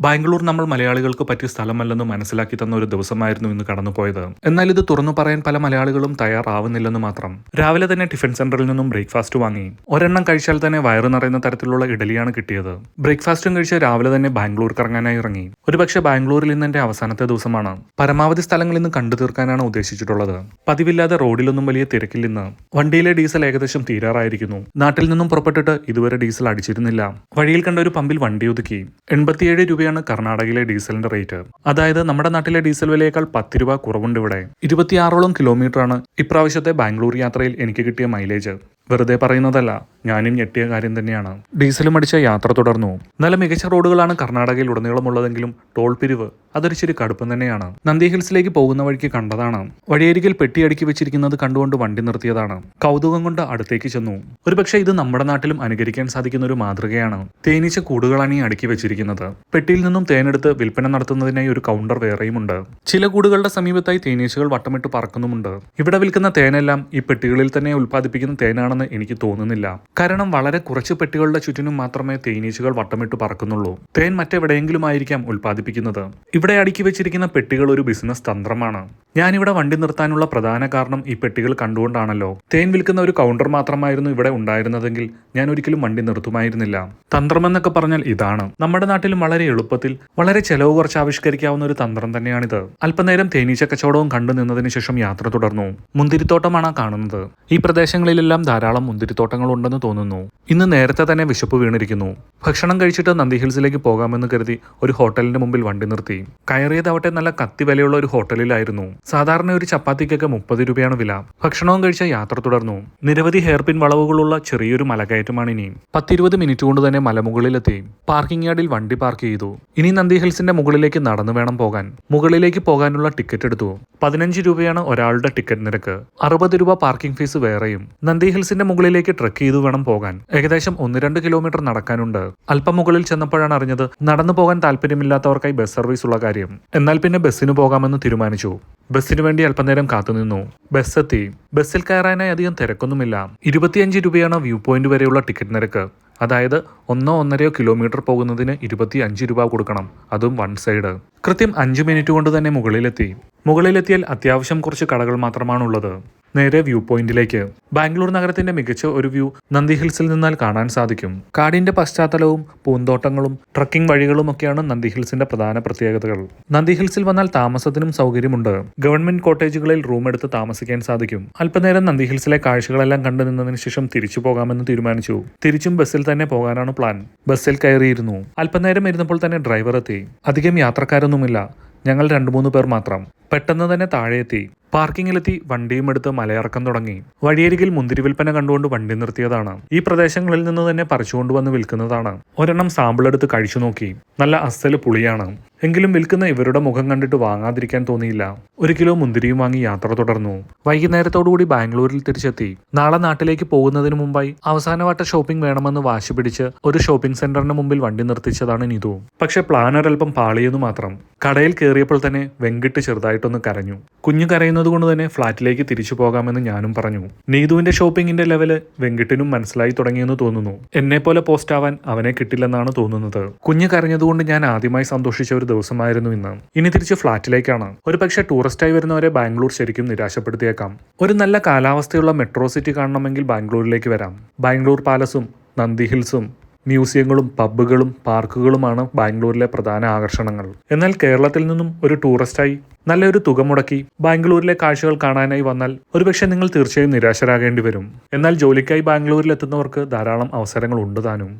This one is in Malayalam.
ബാംഗ്ലൂർ നമ്മൾ മലയാളികൾക്ക് പറ്റിയ സ്ഥലമല്ലെന്ന് മനസ്സിലാക്കി തന്ന ഒരു ദിവസമായിരുന്നു ഇന്ന് കടന്നുപോയത്. എന്നാൽ ഇത് തുറന്നു പറയാൻ പല മലയാളികളും തയ്യാറാവുന്നില്ലെന്ന് മാത്രം. രാവിലെ തന്നെ ടിഫിൻ സെന്ററിൽ നിന്നും ബ്രേക്ക്ഫാസ്റ്റ് വാങ്ങി. ഒരെണ്ണം കഴിച്ചാൽ തന്നെ വയറ് നിറയുന്ന തരത്തിലുള്ള ഇഡലിയാണ് കിട്ടിയത്. ബ്രേക്ക്ഫാസ്റ്റും കഴിച്ച് രാവിലെ തന്നെ ബാംഗ്ലൂർ കറങ്ങാനായി ഇറങ്ങി. ഒരുപക്ഷെ ബാംഗ്ലൂരിൽ ഇന്ന് എന്റെ അവസാനത്തെ ദിവസമാണ്. പരമാവധി സ്ഥലങ്ങൾ ഇന്ന് കണ്ടു തീർക്കാനാണ് ഉദ്ദേശിച്ചിട്ടുള്ളത്. പതിവില്ലാതെ റോഡിലൊന്നും വലിയ തിരക്കിൽ നിന്ന് വണ്ടിയിലെ ഡീസൽ ഏകദേശം തീരാറായിരിക്കുന്നു. നാട്ടിൽ നിന്നും പുറപ്പെട്ടിട്ട് ഇതുവരെ ഡീസൽ അടിച്ചിരുന്നില്ല. വഴിയിൽ കണ്ട ഒരു പമ്പിൽ വണ്ടി ഒതുക്കി. എൺപത്തിയേഴ് രൂപയാണ് കർണാടകയിലെ ഡീസലിന്റെ റേറ്റ്. അതായത് നമ്മുടെ നാട്ടിലെ ഡീസൽ വിലയേക്കാൾ പത്ത് രൂപ കുറവുണ്ട് ഇവിടെ. ഇരുപത്തിയാറോളം കിലോമീറ്ററാണ് ഇപ്രാവശ്യത്തെ ബാംഗ്ലൂർ യാത്രയിൽ എനിക്ക് കിട്ടിയ മൈലേജ് വെറുതെ പറയുന്നതല്ല. ഞാനും ഞെട്ടിയ കാര്യം തന്നെയാണ്. ഡീസലും അടിച്ച യാത്ര തുടർന്നു. നല്ല മികച്ച റോഡുകളാണ് കർണാടകയിൽ ഉടനീളമുള്ളതെങ്കിലും ടോൾ പിരിവ് അതൊരു ശരി കടുപ്പം തന്നെയാണ്. നന്ദി ഹിൽസിലേക്ക് പോകുന്ന വഴിക്ക് കണ്ടതാണ്. വഴിയരികിൽ പെട്ടിയടുക്കി വെച്ചിരിക്കുന്നത് കണ്ടുകൊണ്ട് വണ്ടി നിർത്തിയതാണ്. കൗതുകം കൊണ്ട് അടുത്തേക്ക് ചെന്നു. ഒരുപക്ഷെ ഇത് നമ്മുടെ നാട്ടിലും അനുകരിക്കാൻ സാധിക്കുന്ന ഒരു മാതൃകയാണ്. തേനീച്ച കൂടുകളാണ് ഈ അടുക്കി വെച്ചിരിക്കുന്നത്. പെട്ടിയിൽ നിന്നും തേനെടുത്ത് വിൽപ്പന നടത്തുന്നതിനായി ഒരു കൗണ്ടർ വേറെയുമുണ്ട്. ചില കൂടുകളുടെ സമീപത്തായി തേനീച്ചകൾ വട്ടമിട്ട് പറക്കുന്നുമുണ്ട്. ഇവിടെ വിൽക്കുന്ന തേനെല്ലാം ഈ പെട്ടികളിൽ തന്നെ ഉൽപ്പാദിപ്പിക്കുന്ന തേനാണെന്ന് എനിക്ക് തോന്നുന്നില്ല. കാരണം വളരെ കുറച്ച് പെട്ടികളുടെ ചുറ്റിനും മാത്രമേ തേനീച്ചകൾ വട്ടമിട്ട് പറക്കുന്നുള്ളൂ. തേൻ മറ്റെവിടെയെങ്കിലും ആയിരിക്കാം ഉൽപ്പാദിപ്പിക്കുന്നത്. ഇവിടെ അടുക്കി വെച്ചിരിക്കുന്ന പെട്ടികൾ ഒരു ബിസിനസ് തന്ത്രമാണ്. ഞാനിവിടെ വണ്ടി നിർത്താനുള്ള പ്രധാന കാരണം ഈ പെട്ടികൾ കണ്ടുകൊണ്ടാണല്ലോ. തേൻ വിൽക്കുന്ന ഒരു കൗണ്ടർ മാത്രമായിരുന്നു ഇവിടെ ഉണ്ടായിരുന്നതെങ്കിൽ ഞാൻ ഒരിക്കലും വണ്ടി നിർത്തുമായിരുന്നില്ല. തന്ത്രമെന്നൊക്കെ പറഞ്ഞാൽ ഇതാണ്. നമ്മുടെ നാട്ടിലും വളരെ എളുപ്പത്തിൽ വളരെ ചെലവ് കുറച്ച് ആവിഷ്കരിക്കാവുന്ന ഒരു തന്ത്രം തന്നെയാണിത്. അല്പനേരം തേനീച്ച കച്ചവടവും കണ്ടു നിന്നതിന് ശേഷം യാത്ര തുടർന്നു. മുന്തിരിത്തോട്ടമാണ് കാണുന്നത്. ഈ പ്രദേശങ്ങളിലെല്ലാം ധാരാളം മുന്തിരിത്തോട്ടങ്ങൾ ഉണ്ടെന്ന് തോന്നുന്നു. ഇന്ന് നേരത്തെ തന്നെ വിശപ്പ് വീണിരിക്കുന്നു. ഭക്ഷണം കഴിച്ചിട്ട് നന്ദി ഹിൽസിലേക്ക് പോകാമെന്ന് കരുതി ഒരു ഹോട്ടലിന്റെ മുമ്പിൽ വണ്ടി നിർത്തി. കയറിയതാവട്ടെ നല്ല കത്തി വിലയുള്ള ഒരു ഹോട്ടലിലായിരുന്നു. സാധാരണ ഒരു ചപ്പാത്തിക്കൊക്കെ മുപ്പത് രൂപയാണ് വില. ഭക്ഷണവും കഴിച്ച യാത്ര തുടർന്നു. നിരവധി ഹെയർപിൻ വളവുകളുള്ള ചെറിയൊരു മലകയറ്റമാണ് ഇനി പത്തിരുപത് മിനിറ്റ് കൊണ്ട് തന്നെ മലമുകളിലെത്തി. പാർക്കിംഗ് യാർഡിൽ വണ്ടി പാർക്ക് ചെയ്തു. ഇനി നന്ദി ഹിൽസിന്റെ മുകളിലേക്ക് നടന്നു വേണം പോകാൻ. മുകളിലേക്ക് പോകാനുള്ള ടിക്കറ്റ് എടുത്തു. പതിനഞ്ച് രൂപയാണ് ഒരാളുടെ ടിക്കറ്റ് നിരക്ക്. അറുപത് രൂപ പാർക്കിംഗ് ഫീസ് വേറെയും. നന്ദി ഹിൽസിന്റെ മുകളിലേക്ക് ട്രക്ക് ചെയ്തു വേണം പോകാൻ. ഏകദേശം ഒന്ന് രണ്ട് കിലോമീറ്റർ നടക്കാനുണ്ട്. അല്പം മുകളിൽ ചെന്നപ്പോഴാണ് അറിഞ്ഞത് നടന്നു പോകാൻ താല്പര്യമില്ലാത്തവർക്കായി ബസ് സർവീസ് ഉള്ള കാര്യം. എന്നാൽ പിന്നെ ബസ്സിന് പോകാമെന്ന് തീരുമാനിച്ചു. ബസ്സിനു വേണ്ടി അല്പനേരം കാത്തുനിന്നു. ബസ് എത്തി ബസ്സിൽ കയറാനായി അധികം തിരക്കൊന്നുമില്ല. ഇരുപത്തിയഞ്ച് രൂപയാണ് വ്യൂ പോയിന്റ് വരെയുള്ള ടിക്കറ്റ് നിരക്ക്. അതായത് ഒന്നോ ഒന്നരയോ കിലോമീറ്റർ പോകുന്നതിന് ഇരുപത്തി അഞ്ച് രൂപ കൊടുക്കണം. അതും വൺ സൈഡ്. കൃത്യം അഞ്ച് മിനിറ്റ് കൊണ്ട് തന്നെ മുകളിലെത്തി. മുകളിലെത്തിയാൽ അത്യാവശ്യം കുറച്ച് കടകൾ മാത്രമാണുള്ളത്. നേരെ വ്യൂ പോയിന്റിലേക്ക്. ബാംഗ്ലൂർ നഗരത്തിന്റെ മികച്ച ഒരു വ്യൂ നന്ദി ഹിൽസിൽ നിന്നാൽ കാണാൻ സാധിക്കും. കാടിന്റെ പശ്ചാത്തലവും പൂന്തോട്ടങ്ങളും ട്രക്കിംഗ് വഴികളും ഒക്കെയാണ് നന്ദി ഹിൽസിന്റെ പ്രധാന പ്രത്യേകതകൾ. നന്ദി ഹിൽസിൽ വന്നാൽ താമസത്തിനും സൗകര്യമുണ്ട്. ഗവൺമെന്റ് കോട്ടേജുകളിൽ റൂം എടുത്ത് താമസിക്കാൻ സാധിക്കും. അല്പനേരം നന്ദി ഹിൽസിലെ കാഴ്ചകളെല്ലാം കണ്ടു നിന്നതിന് ശേഷം തിരിച്ചു പോകാമെന്ന് തീരുമാനിച്ചു. തിരിച്ചും ബസ്സിൽ തന്നെ പോകാനാണ് പ്ലാൻ. ബസ്സിൽ കയറിയിരുന്നു. അല്പനേരം ഇരുന്നപ്പോൾ തന്നെ ഡ്രൈവർ എത്തി. അധികം യാത്രക്കാരൊന്നുമില്ല. ഞങ്ങൾ രണ്ടു മൂന്ന് പേർ മാത്രം. പെട്ടെന്ന് തന്നെ താഴെ എത്തി പാർക്കിങ്ങിലെത്തി വണ്ടിയും എടുത്ത് മലയിറക്കം തുടങ്ങി. വഴിയരികിൽ മുന്തിരി വിൽപ്പന കണ്ടുകൊണ്ട് വണ്ടി നിർത്തിയതാണ്. ഈ പ്രദേശങ്ങളിൽ നിന്ന് തന്നെ പറിച്ചുകൊണ്ട് വന്ന് വിൽക്കുന്നതാണ്. ഒരെണ്ണം സാമ്പിൾ എടുത്ത് കഴിച്ചു നോക്കി. നല്ല അസ്സൽ പുളിയാണ്. എങ്കിലും വിൽക്കുന്ന ഇവരുടെ മുഖം കണ്ടിട്ട് വാങ്ങാതിരിക്കാൻ തോന്നിയില്ല. ഒരു കിലോ മുന്തിരിയും വാങ്ങി യാത്ര തുടർന്നു. വൈകുന്നേരത്തോടുകൂടി ബാംഗ്ലൂരിൽ തിരിച്ചെത്തി. നാളെ നാട്ടിലേക്ക് പോകുന്നതിന് മുമ്പായി അവസാനവട്ട ഷോപ്പിംഗ് വേണമെന്ന് വാശി പിടിച്ച് ഒരു ഷോപ്പിംഗ് സെന്ററിന് മുമ്പിൽ വണ്ടി നിർത്തിച്ചതാണ് നീതു. പക്ഷെ പ്ലാനർ അല്പം പാളിയെന്ന് മാത്രം. കടയിൽ കയറിയപ്പോൾ തന്നെ വെങ്കിട്ട് ചെറുതായിട്ടൊന്ന് കരഞ്ഞു. കുഞ്ഞു കരയുന്നത് കൊണ്ട് തന്നെ ഫ്ളാറ്റിലേക്ക് തിരിച്ചു പോകാമെന്ന് ഞാനും പറഞ്ഞു. നീതുവിന്റെ ഷോപ്പിംഗിന്റെ ലെവൽ വെങ്കിട്ടിനും മനസ്സിലായി തുടങ്ങിയെന്ന് തോന്നുന്നു. എന്നെ പോലെ പോസ്റ്റ് ആവാൻ അവനെ കിട്ടില്ലെന്നാണ് തോന്നുന്നത്. കുഞ്ഞു കരഞ്ഞതുകൊണ്ട് ഞാൻ ആദ്യമായി സന്തോഷിച്ച ഒരു ദിവസമായിരുന്നു ഇന്ന്. ഇനി തിരിച്ച് ഫ്ളാറ്റിലേക്കാണ് ഒരു പക്ഷേ ടൂറിസ്റ്റായി വരുന്നവരെ ബാംഗ്ലൂർ ശരിക്കും നിരാശപ്പെടുത്തിയേക്കാം. ഒരു നല്ല കാലാവസ്ഥയുള്ള മെട്രോ സിറ്റി കാണണമെങ്കിൽ ബാംഗ്ലൂരിലേക്ക് വരാം. ബാംഗ്ലൂർ പാലസും നന്ദി ഹിൽസും മ്യൂസിയങ്ങളും പബ്ബുകളും പാർക്കുകളുമാണ് ബാംഗ്ലൂരിലെ പ്രധാന ആകർഷണങ്ങൾ. എന്നാൽ കേരളത്തിൽ നിന്നും ഒരു ടൂറിസ്റ്റായി നല്ലൊരു തുക മുടക്കി ബാംഗ്ലൂരിലെ കാഴ്ചകൾ കാണാനായി വന്നാൽ ഒരുപക്ഷെ നിങ്ങൾ തീർച്ചയായും നിരാശരാകേണ്ടി വരും എന്നാൽ ജോലിക്കായി ബാംഗ്ലൂരിൽ എത്തുന്നവർക്ക് ധാരാളം അവസരങ്ങൾ ഉണ്ട് താനും.